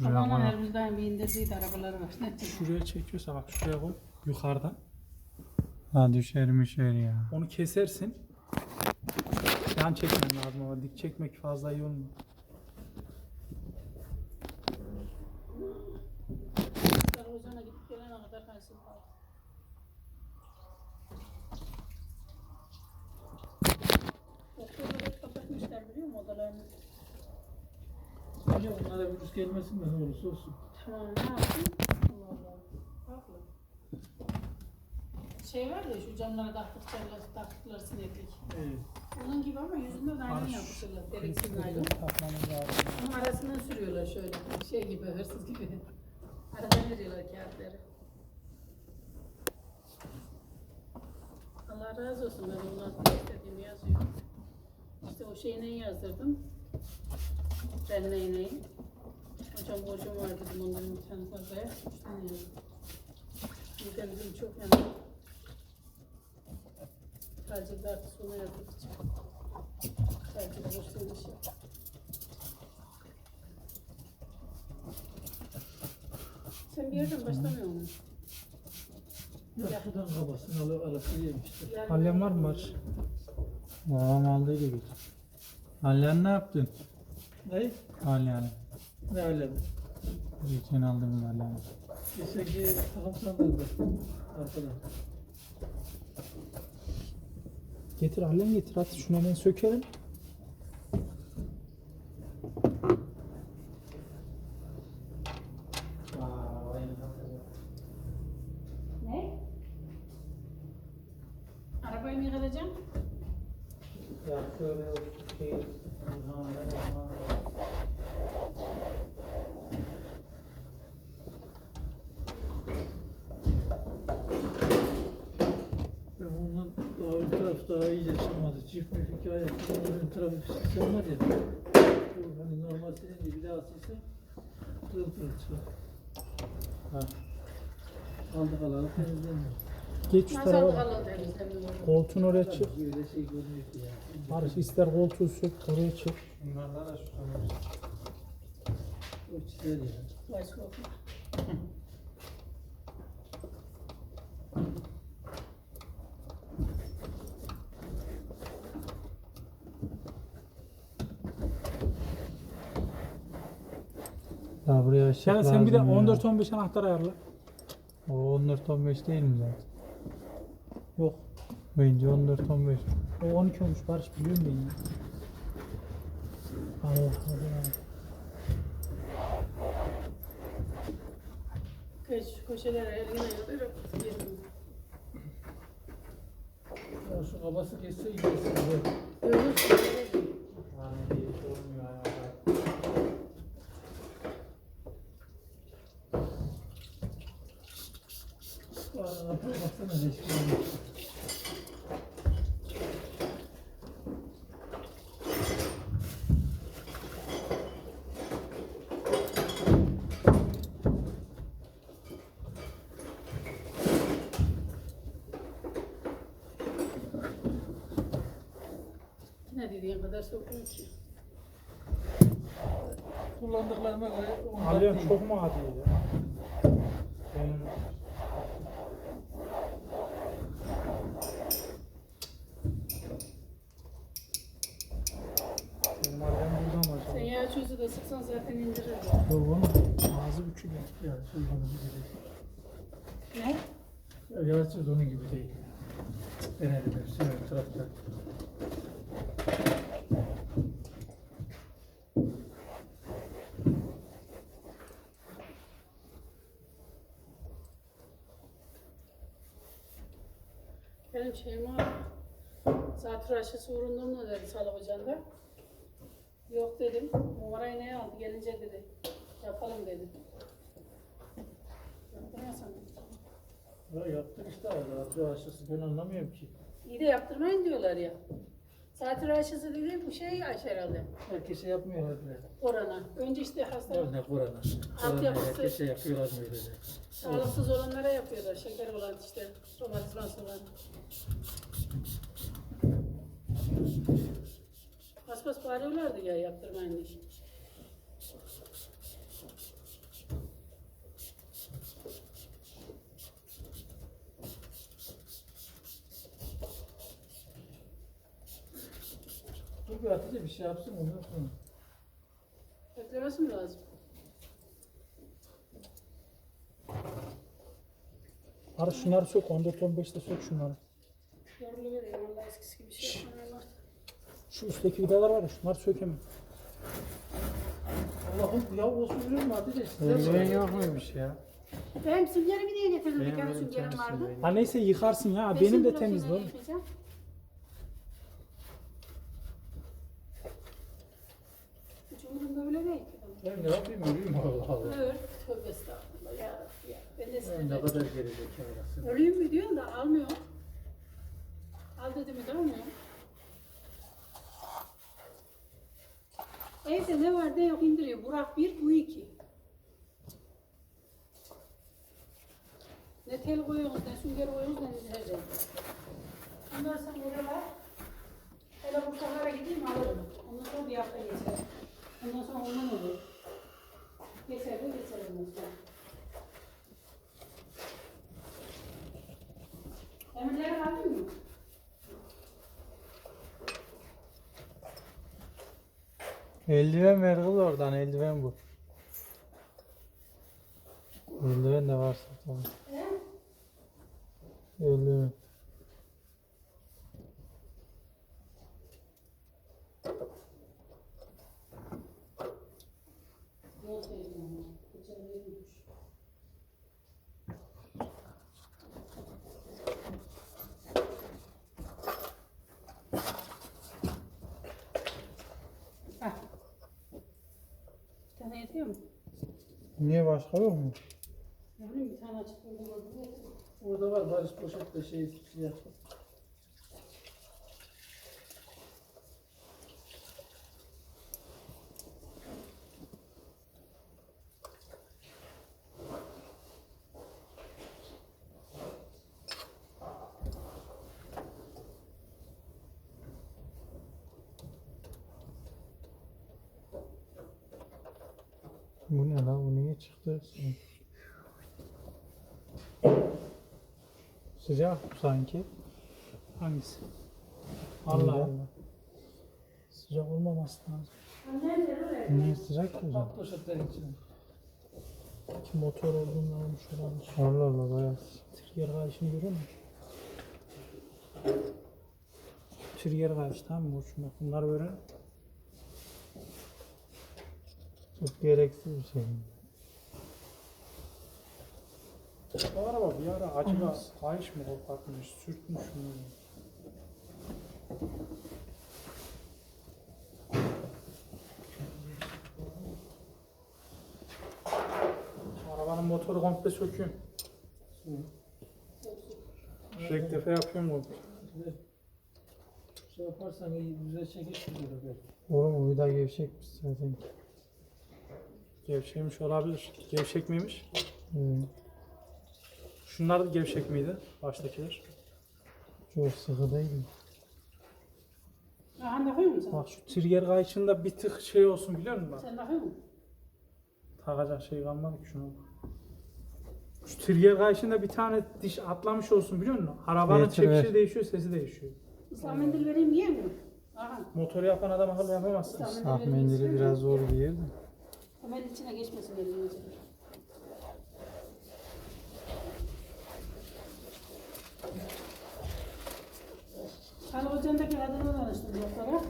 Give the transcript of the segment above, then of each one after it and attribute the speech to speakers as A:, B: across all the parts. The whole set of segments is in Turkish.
A: Şuraya
B: Babamın
A: koy.
B: elimizden bir indirdiydi arabaları var.
A: Şuraya çekiyorsa bak şuraya koy. Yukarıdan.
C: Ha düşer mişer ya.
A: Onu kesersin. Yan çekmen lazım ama dik çekmek fazla iyi olmuyor.
B: Televizyona gidip gelene kadar kalsın. Okulda hep kapatmışlar biliyor musun odalarını?
D: Hocam onlara virüs gelmesin de ne olursa olsun.
B: Tamam ne yaptın? Allah Allah. Haklı. Şey var ya şu camlara taktıkları, taktıkları sineklik.
D: Evet.
B: Onun gibi ama yüzünde de aynen yapışırlar. Gereksiz naylon. Onun arasından sürüyorlar şöyle. Şey gibi, hırsız gibi. Aradan veriyorlar kağıtları. Allah razı olsun ben ondan istediğimi yazıyor. İşte o şeyi neyi yazdırdım? Ben neyi neyi? Hocam borcum var dedim onların bir tane fazlaya. Üç tane. Bir de dedim çok yanım. Tacilde artık sona yazdık. Tacilde borçluymuş ya. Sen bir yerden başlamıyor musun?
D: Ya şuradan kabasını alıp alıp yemiştir.
A: Hallem var mı var?
C: Babam aldıydı götür. Halyan ne yaptın?
D: Ne?
C: Halyan.
D: Ne alem?
C: Geçen aldım halyan.
D: Geçen ki takım sandalda. Arkadan.
A: Getir hallem getir. Hadi şunu hemen sökelim.
B: Ne? Arabayı mı yıkatacaksın?
D: Şöyle şey. Ben ondan daha ön taraf daha iyice çıkmadı. Çift müfik ayaklarının ön tarafı sistem var ya. Bu hani normal senin gibi daha silse pırıl pırıl çıkar.
C: Ha.
D: Aldık alalım temizlenmiyor.
A: Geç şu tarafa. Koltuğun oraya çık.
D: Ya.
A: Barış ister koltuğu sök oraya çık.
D: Ya.
C: Daha buraya ışık
A: Sen, sen bir de
C: lazım ya.
A: 14-15 anahtar ayarla.
C: O 14-15 değil mi zaten?
A: Yok.
C: Bence 14-15.
A: O 12 olmuş Barış biliyorum ben ya. Allah Allah.
B: Şu köşelere yıldırıp yedim.
D: Ya şu kabası geçse iyi geçsin. Arana baksana ne çıkıyor.
B: Ki.
D: Kullandıklarıma göre değil.
A: çok mu adi ya?
C: Benim
A: Benim hallem burada mı
B: Sen
A: acaba?
B: yağ çözü de sıksan zaten indirir.
A: Yok oğlum. Ağzı bükülüyor.
D: Ya şu onun gibi değil.
B: Ne?
D: Ya yavaşçız onun gibi değil. Denedim hepsini ön tarafta.
B: Benim şeyim var. Zatürre aşısı vurundum mu dedi Salı Hoca'nda. Yok dedim. Numarayı ne aldı? Gelince dedi. Yapalım dedi. Yaptıramazsam.
D: Ya yaptık işte arada aşısı ben anlamıyorum ki.
B: İyi de yaptırmayın diyorlar ya. Zatürre aşısı dedi bu şey aşı herhalde.
D: Herkese yapmıyor herhalde.
B: Korona. Önce işte hasta
D: Örnek korona. Korona
B: Altyapısı-
D: herkese yapıyorlar mı öyle de?
B: Sağlıksız olanlara yapıyorlar. Şeker olan işte romatizması olan. Paspas bağırıyorlardı ya yaptırmayın diye.
D: Dur bir Hatice bir şey yapsın ondan sonra.
B: Beklemesi mi lazım?
A: Arı şunları sök 14-15'te sök şunları.
B: Vallahi eskisi gibi şey.
A: Şu üstteki vidalar var ya şunları sökemem.
D: Allah'ım ya olsun biliyor musun Hatice? Size
C: Eldiven
D: bak.
C: yok muymuş ya?
B: Benim süngerimi niye getirdin? Bir
C: Benim benim
B: süngerim vardı.
A: Ha neyse yıkarsın ya
B: Ben
A: benim de
B: o
A: temiz
B: süngeri
A: lan.
B: yıkayacağım. Hiç umurumda bile değil.
D: Ben ne yapayım öleyim Allah Allah.
B: Öl. Tövbe estağfurullah. Ya, ya. Size
D: ne kadar gerizekalısın.
B: Öleyim mi diyorsun da almıyor. Al dedi mi de almıyor. Evde ne var ne yok indiriyor. Burak bir, bu iki. Ne tel koyuyorsunuz, ne sünger koyuyorsunuz, ne şey. Ondan sonra oraya var. Hele bu sahara gideyim alırım. Ondan sonra bir hafta geçer. Ondan sonra ondan olur. Geçer de geçer ondan sonra. Emirleri aldın mı?
C: Eldiven ver kız oradan eldiven bu. Eldiven de varsa tamam. Eldiven.
B: Yetiyor mu?
C: Niye başka yok mu?
B: Ne bileyim bir tane açık buldum orada.
D: Var Barış poşette şey şey yap.
C: Bu ne lan? Bu niye çıktı? Sıcak sanki.
A: Hangisi? Allah? Allah. Sıcak olmaması lazım.
C: Niye sıcak ki
D: poşetlerin içine.
A: Ki motor olduğunu almış olabilir.
C: Allah Allah bayağı.
A: Trigger kayışını görüyor musun? Trigger kayış tamam mı? Bunlar böyle
C: Çok gereksiz bir şey.
A: Bu araba bir ara acaba kayış mı kopartmış, sürtmüş mü? Arabanın motoru komple söküyorum. Tek defa yapıyorum bunu.
D: Şey yaparsan iyi güzel şurada böyle.
C: Oğlum vida gevşekmiş zaten.
A: Gevşemiş olabilir. Gevşek miymiş?
C: Evet.
A: Şunlar da gevşek miydi? Baştakiler.
C: Çok sıkı değil mi?
B: Aha takıyor musun sen?
A: Bak şu trigger kayışında bir tık şey olsun biliyor musun bak?
B: Sen takıyor musun?
A: Takacak şey kalmadı ki şuna. Şu trigger kayışında bir tane diş atlamış olsun biliyor musun? Arabanın
C: Evet,
A: çekişi
C: evet.
A: değişiyor, sesi değişiyor.
B: İslam mendil vereyim mu? Aha.
A: Motoru yapan adam akıllı yapamazsın.
B: İslam
C: Ah mendili biraz zor bir yer de.
B: Hemen içine geçmesin elini. Hani hocamdaki kadınla tanıştım doktora.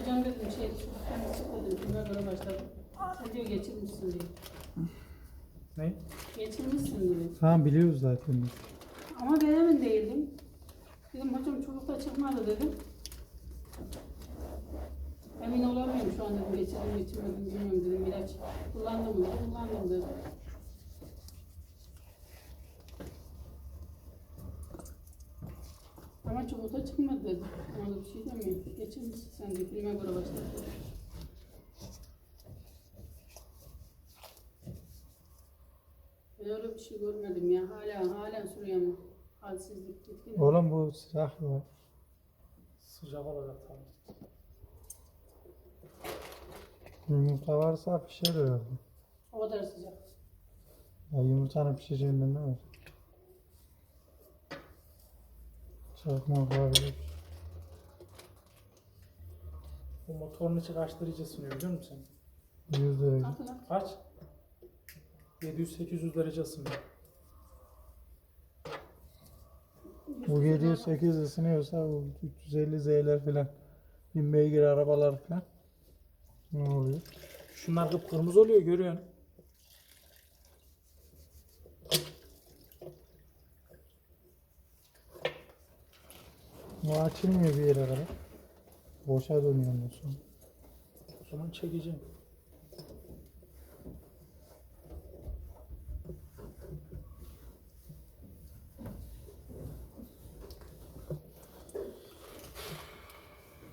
B: Hocam dedim şey, ben kime göre başladım. Sen diyor geçirmişsin diyor.
A: Ne?
B: Geçirmişsin diyor.
C: Tamam biliyoruz zaten.
B: Ama ben emin değildim. Dedim hocam çocukta çıkmadı dedim. Emin olamıyorum şu an dedim geçirdim geçirmedim bilmiyorum dedim ilaç. Kullandım mı? Kullandım dedim. Ama çubuğda çıkmadı dedim. Ona da bir şey demiyor. Geçirmişsin sen de filme göre başladı. Ben öyle bir şey görmedim ya. Hala hala sürüyor ama. Halsizlik gitkin.
C: Oğlum bu silah var.
A: Sıcak olacak tabii.
C: Yumurta varsa pişer herhalde.
B: O kadar sıcak.
C: Ya yumurtanın pişeceğinden ne var? Çakmak var.
A: Bu motorun içi kaç derece ısınıyor biliyor musun sen?
C: 100 derece.
B: At.
A: Kaç? 700-800 derece ısınıyor.
C: Bu 708 ısınıyorsa bu 350 Z'ler falan. 1000 beygir arabalar falan. Ne oluyor?
A: Şunlar kıpkırmızı oluyor görüyorsun.
C: Bu açılmıyor bir yere kadar. Boşa dönüyor ondan sonra.
A: O zaman çekeceğim.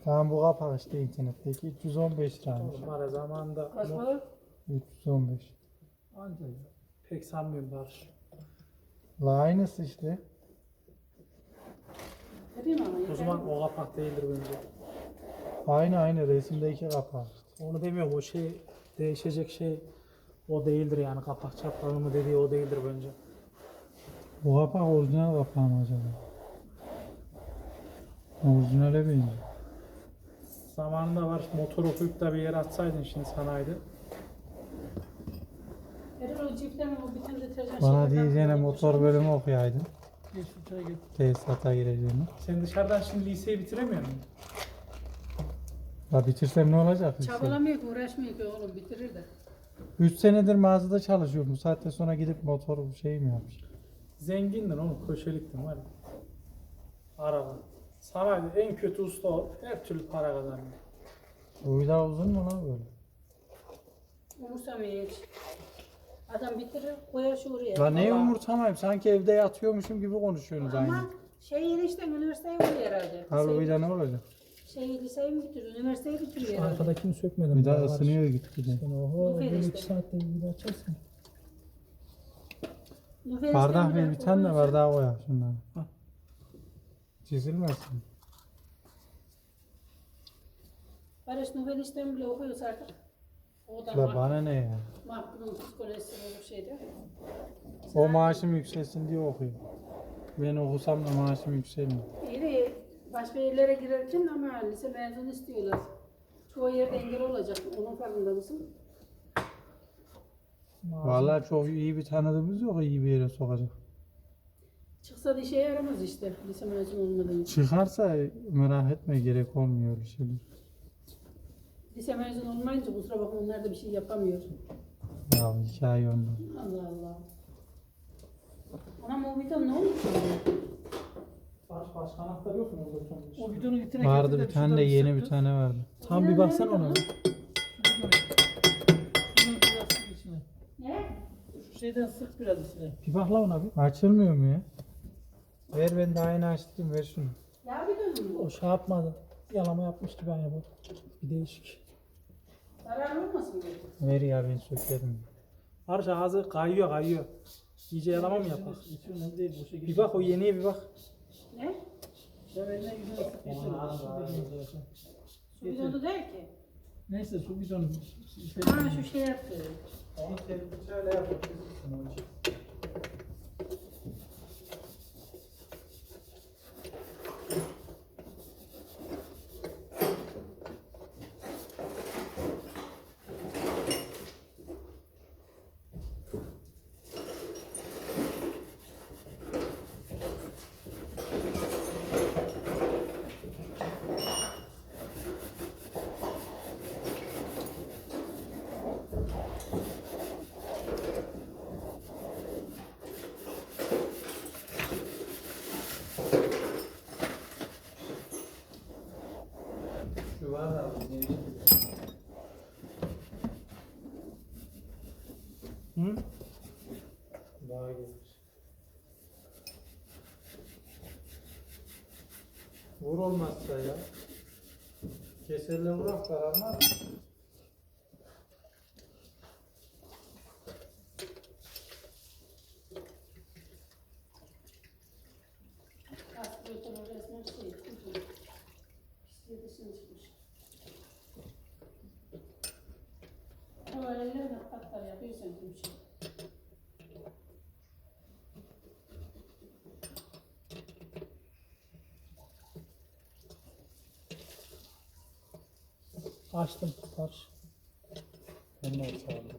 C: Tamam bu kapak işte internetteki 315 liraymış.
A: Onlar zamanında
B: Kaç para?
C: 315.
A: Anca ya. Pek sanmıyorum Barış.
C: La aynısı işte.
B: Vereyim ama.
A: O
B: yeter
A: zaman o kapak değildir bence.
C: Aynı aynı resimdeki kapak.
A: Onu demiyorum o şey değişecek şey o değildir yani kapak çaprazı mı dediği o değildir bence.
C: Bu kapak orijinal kapağı mı acaba? Orijinale benziyor.
A: Zamanında var motor okuyup da bir yere atsaydın şimdi sanayide.
B: Erol o cipten o bütün deterjan
C: Bana
B: şeylerden
C: diyeceğine motor bölümü okuyaydın.
D: Geç şu.
C: Tesisata gireceğini.
A: Sen dışarıdan şimdi liseyi bitiremiyor musun?
C: La bitirsem ne olacak?
B: Çabalamıyor ki uğraşmıyor ki oğlum bitirir de.
C: 3 senedir mağazada çalışıyorum. Bu saatte sonra gidip motor şey mi yapmış?
A: Zengindin oğlum köşeliktin var ya. Araba. Sanayide en kötü usta ol. Her türlü para kazanıyor.
C: Uyda uzun mu lan böyle?
B: Umursamıyor hiç. Adam bitirir koyar şu oraya.
C: La ne
A: Allah.
C: umursamayım. Sanki evde yatıyormuşum gibi konuşuyorsunuz aynı.
B: Ama şey enişten üniversiteye gidiyor herhalde.
C: Abi
B: Şey-
C: uyda ne olacak?
B: Şey liseyi mi bitiriyor, üniversiteyi bitiriyor herhalde.
A: Arkadakini sökmedim.
C: Bir daha ısınıyor gitgide.
A: Sen oho böyle
B: işte.
A: iki saatte bir daha açarsın.
B: Nüfesten
C: Bardak
B: bile
C: ver bir tane de bardağa koy şunları. Çizilmesin.
B: Barış Nüfesten bile okuyorsa artık. O da
C: La bana ne ya?
B: mahkumun psikolojisi olur şeyde.
C: O maaşım yükselsin diye okuyor. Ben okusam da maaşım yükselmiyor.
B: İyi de başka yerlere girerken ama lise mezunu istiyorlar. Çoğu yerde engel olacak. Onun farkında mısın?
C: Vallahi çok iyi bir tanıdığımız yok iyi bir yere sokacak.
B: Çıksa da işe yaramaz işte lise mezunu olmadan. için.
C: Çıkarsa merak etme gerek olmuyor öyle şeyler.
B: Lise mezunu olmayınca kusura bakma onlar da bir şey yapamıyor.
C: Ya hikaye ondan.
B: Allah Allah. Anam o bidon ne olmuş? orada?
A: Barış başka anahtar yok mu orada son bir
D: O
A: şey?
D: bidonu itine
C: Vardı
D: de
C: bir tane de
D: şuradan
C: yeni bir tane vardı.
A: Tam bir baksana ona.
B: Ne?
D: Şu şeyden sık biraz içine.
A: Bir bak la ona bir.
C: Açılmıyor mu ya? Ver ben daha yeni açtım ver şunu.
B: Ya bidon mu?
A: O şey yapmadı. Yalama yapmış gibi aynı bu. Bir değişik.
B: Zararlı olmasın diye.
C: Ver ya ben sökerim.
A: Barış ağzı kayıyor kayıyor. İyice yalama mı yapar? Bir bak o yeniye bir bak.
B: Ne?
D: Getir.
B: Su bidonu değil ki.
D: Neyse su bidonu.
B: Ha şu şey yaptı.
C: Onu şöyle yapıp Şu var da
A: Hı?
C: daha gelir. Vur olmazsa ya. Keserle kararmaz.
B: Aspiratör
A: Açtım tutar. Ben de sağ olun.